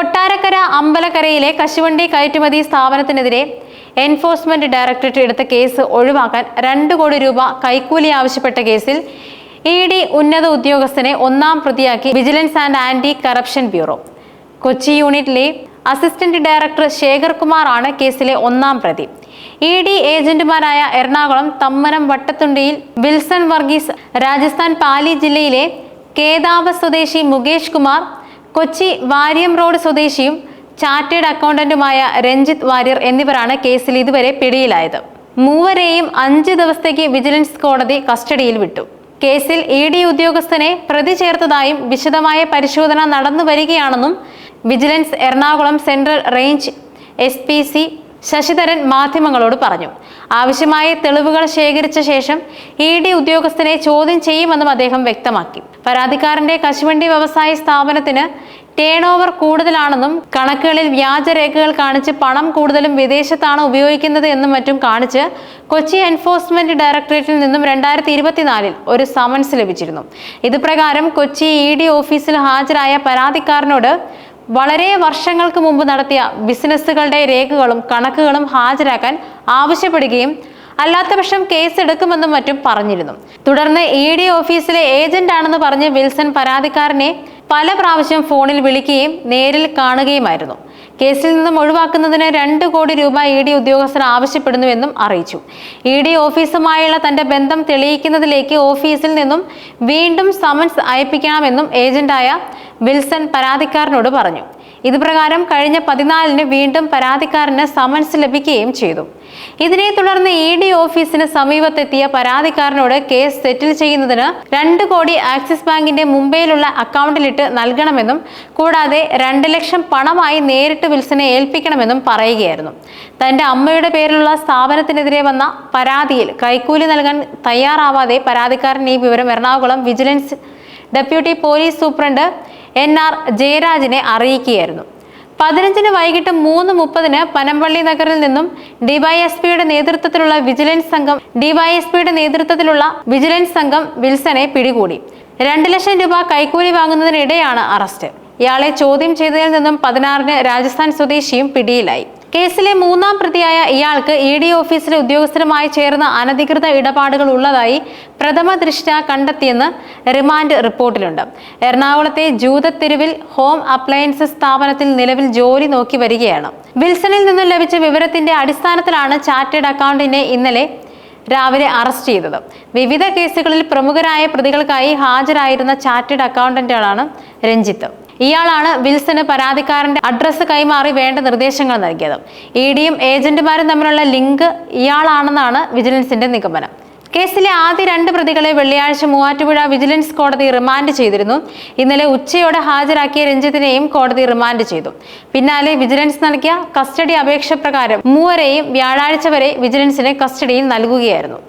കൊട്ടാരക്കര അമ്പലക്കരയിലെ കശുവണ്ടി കയറ്റുമതി സ്ഥാപനത്തിനെതിരെ എൻഫോഴ്സ്മെന്റ് ഡയറക്ടറേറ്റ് എടുത്ത കേസ് ഒഴിവാക്കാൻ രണ്ട് കോടി രൂപ കൈക്കൂലി ആവശ്യപ്പെട്ട കേസിൽ ഇ ഡി ഉന്നത ഉദ്യോഗസ്ഥനെ ഒന്നാം പ്രതിയാക്കി vigilance and anti corruption bureau. Kochi യൂണിറ്റിലെ അസിസ്റ്റന്റ് ഡയറക്ടർ ശേഖർ കുമാർ ആണ് കേസിലെ ഒന്നാം പ്രതി. ഇ ഡി ഏജന്റുമാരായ എറണാകുളം തമ്മനം വട്ടത്തുണ്ടിയിൽ വിൽസൺ വർഗീസ് രാജസ്ഥാൻ പാലി ജില്ലയിലെ കേദാവ സ്വദേശി മുകേഷ് കുമാർ കൊച്ചി വാര്യം റോഡ് സ്വദേശിയും ചാർട്ടേഡ് അക്കൗണ്ടന്റുമായ രഞ്ജിത്ത് വാര്യർ എന്നിവരാണ് കേസിൽ ഇതുവരെ പിടിയിലായത്. മൂവരെയും അഞ്ച് ദിവസത്തേക്ക് വിജിലൻസ് കോടതി കസ്റ്റഡിയിൽ വിട്ടു. കേസിൽ ഇ ഡി ഉദ്യോഗസ്ഥനെ പ്രതി ചേർത്തതായും വിശദമായ പരിശോധന നടന്നു വരികയാണെന്നും vigilance Ernakulam central range S Sasidharan മാധ്യമങ്ങളോട് പറഞ്ഞു. ആവശ്യമായ തെളിവുകൾ ശേഖരിച്ച ശേഷം ഇ ഡി ഉദ്യോഗസ്ഥനെ ചോദ്യം ചെയ്യുമെന്നും അദ്ദേഹം വ്യക്തമാക്കി. പരാതിക്കാരന്റെ കശുവണ്ടി വ്യവസായ സ്ഥാപനത്തിന് ടേൺ ഓവർ കൂടുതലാണെന്നും കണക്കുകളിൽ വ്യാജരേഖകൾ കാണിച്ച് പണം കൂടുതലും വിദേശത്താണ് ഉപയോഗിക്കുന്നത് എന്നും മറ്റും കാണിച്ച് കൊച്ചി എൻഫോഴ്സ്മെന്റ് ഡയറക്ടറേറ്റിൽ നിന്നും രണ്ടായിരത്തി ഇരുപത്തിനാലിൽ ഒരു സമൻസ് ലഭിച്ചിരുന്നു. ഇത് പ്രകാരം കൊച്ചി ഇ ഡി ഓഫീസിൽ ഹാജരായ പരാതിക്കാരനോട് വളരെ വർഷങ്ങൾക്ക് മുമ്പ് നടത്തിയ ബിസിനസ്സുകളുടെ രേഖകളും കണക്കുകളും ഹാജരാക്കാൻ ആവശ്യപ്പെടുകയും അല്ലാത്ത പക്ഷം കേസ് എടുക്കുമെന്നും മറ്റും പറഞ്ഞിരുന്നു. തുടർന്ന് ഇ ഡി ഓഫീസിലെ ഏജന്റ് ആണെന്ന് പറഞ്ഞ് വിൽസൺ പരാതിക്കാരനെ പല പ്രാവശ്യം ഫോണിൽ വിളിക്കുകയും നേരിൽ കാണുകയുമായിരുന്നു. കേസിൽ നിന്നും ഒഴിവാക്കുന്നതിന് രണ്ട് കോടി രൂപ ഇ ഡി ഉദ്യോഗസ്ഥർ ആവശ്യപ്പെടുന്നുവെന്നും അറിയിച്ചു. ഇ ഡി ഓഫീസുമായുള്ള തന്റെ ബന്ധം തെളിയിക്കുന്നതിലേക്ക് ഓഫീസിൽ നിന്നും വീണ്ടും സമൻസ് അയപ്പിക്കണമെന്നും ഏജന്റായ വിൽസൺ പരാതിക്കാരനോട് പറഞ്ഞു. ഇതുപ്രകാരം കഴിഞ്ഞ പതിനാലിന് വീണ്ടും പരാതിക്കാരന് സമൻസ് ലഭിക്കുകയും ചെയ്തു. ഇതിനെ തുടർന്ന് ഇ ഡി ഓഫീസിന് സമീപത്തെത്തിയ പരാതിക്കാരനോട് കേസ് സെറ്റിൽ ചെയ്യുന്നതിന് രണ്ട് കോടി ആക്സിസ് ബാങ്കിന്റെ മുംബൈയിലുള്ള അക്കൗണ്ടിലിട്ട് നൽകണമെന്നും കൂടാതെ രണ്ട് ലക്ഷം പണമായി നേരിട്ട് വിൽസനെ ഏൽപ്പിക്കണമെന്നും പറയുകയായിരുന്നു. തന്റെ അമ്മയുടെ പേരിലുള്ള സ്ഥാപനത്തിനെതിരെ വന്ന പരാതിയിൽ കൈക്കൂലി നൽകാൻ തയ്യാറാവാതെ പരാതിക്കാരൻ ഈ വിവരം Ernakulam vigilance deputy police superintendent N R ജയരാജിനെ അറിയിക്കുകയായിരുന്നു. പതിനഞ്ചിന് വൈകിട്ട് മൂന്ന് മുപ്പതിന് പനമ്പള്ളി നഗറിൽ നിന്നും ഡിവൈഎസ്പിയുടെ നേതൃത്വത്തിലുള്ള വിജിലൻസ് സംഘം ഡിവൈഎസ്പിയുടെ നേതൃത്വത്തിലുള്ള വിജിലൻസ് സംഘം വിൽസനെ പിടികൂടി. രണ്ട് ലക്ഷം രൂപ കൈക്കൂലി വാങ്ങുന്നതിനിടെയാണ് അറസ്റ്റ്. ഇയാളെ ചോദ്യം ചെയ്തതിൽ നിന്നും പതിനാറിന് രാജസ്ഥാൻ സ്വദേശിയും പിടിയിലായി. കേസിലെ മൂന്നാം പ്രതിയായ ഇയാൾക്ക് ഇ ഡി ഓഫീസിലെ ഉദ്യോഗസ്ഥരുമായി ചേർന്ന അനധികൃത ഇടപാടുകൾ ഉള്ളതായി പ്രഥമ ദൃഷ്ട്യ കണ്ടെത്തിയെന്ന് റിമാൻഡ് റിപ്പോർട്ടിലുണ്ട്. എറണാകുളത്തെ ജൂതത്തെരുവിൽ ഹോം അപ്ലയൻസസ് സ്ഥാപനത്തിൽ നിലവിൽ ജോലി നോക്കി വരികയാണ്. വിൽസണിൽ നിന്നും ലഭിച്ച വിവരത്തിന്റെ അടിസ്ഥാനത്തിലാണ് ചാർട്ടേഡ് അക്കൗണ്ടിനെ ഇന്നലെ രാവിലെ അറസ്റ്റ് ചെയ്തത്. വിവിധ കേസുകളിൽ പ്രമുഖരായ പ്രതികൾക്കായി ഹാജരായിരുന്ന ചാർട്ടേഡ് അക്കൗണ്ടന്റാണ് രഞ്ജിത്ത്. ഇയാളാണ് വിൽസന് പരാതിക്കാരന്റെ അഡ്രസ്സ് കൈമാറി വേണ്ട നിർദ്ദേശങ്ങൾ നൽകിയത്. ഇ ഡിയും ഏജന്റുമാരും തമ്മിലുള്ള ലിങ്ക് ഇയാളാണെന്നാണ് വിജിലൻസിന്റെ നിഗമനം. കേസിലെ ആദ്യ രണ്ട് പ്രതികളെ വെള്ളിയാഴ്ച മൂവാറ്റുപുഴ വിജിലൻസ് കോടതി റിമാൻഡ് ചെയ്തിരുന്നു. ഇന്നലെ ഉച്ചയോടെ ഹാജരാക്കിയ രഞ്ജിത്തിനെയും കോടതി റിമാൻഡ് ചെയ്തു. പിന്നാലെ വിജിലൻസ് നൽകിയ കസ്റ്റഡി അപേക്ഷ പ്രകാരം മൂവരെയും വ്യാഴാഴ്ച വരെ വിജിലൻസിന് കസ്റ്റഡിയിൽ നൽകുകയായിരുന്നു.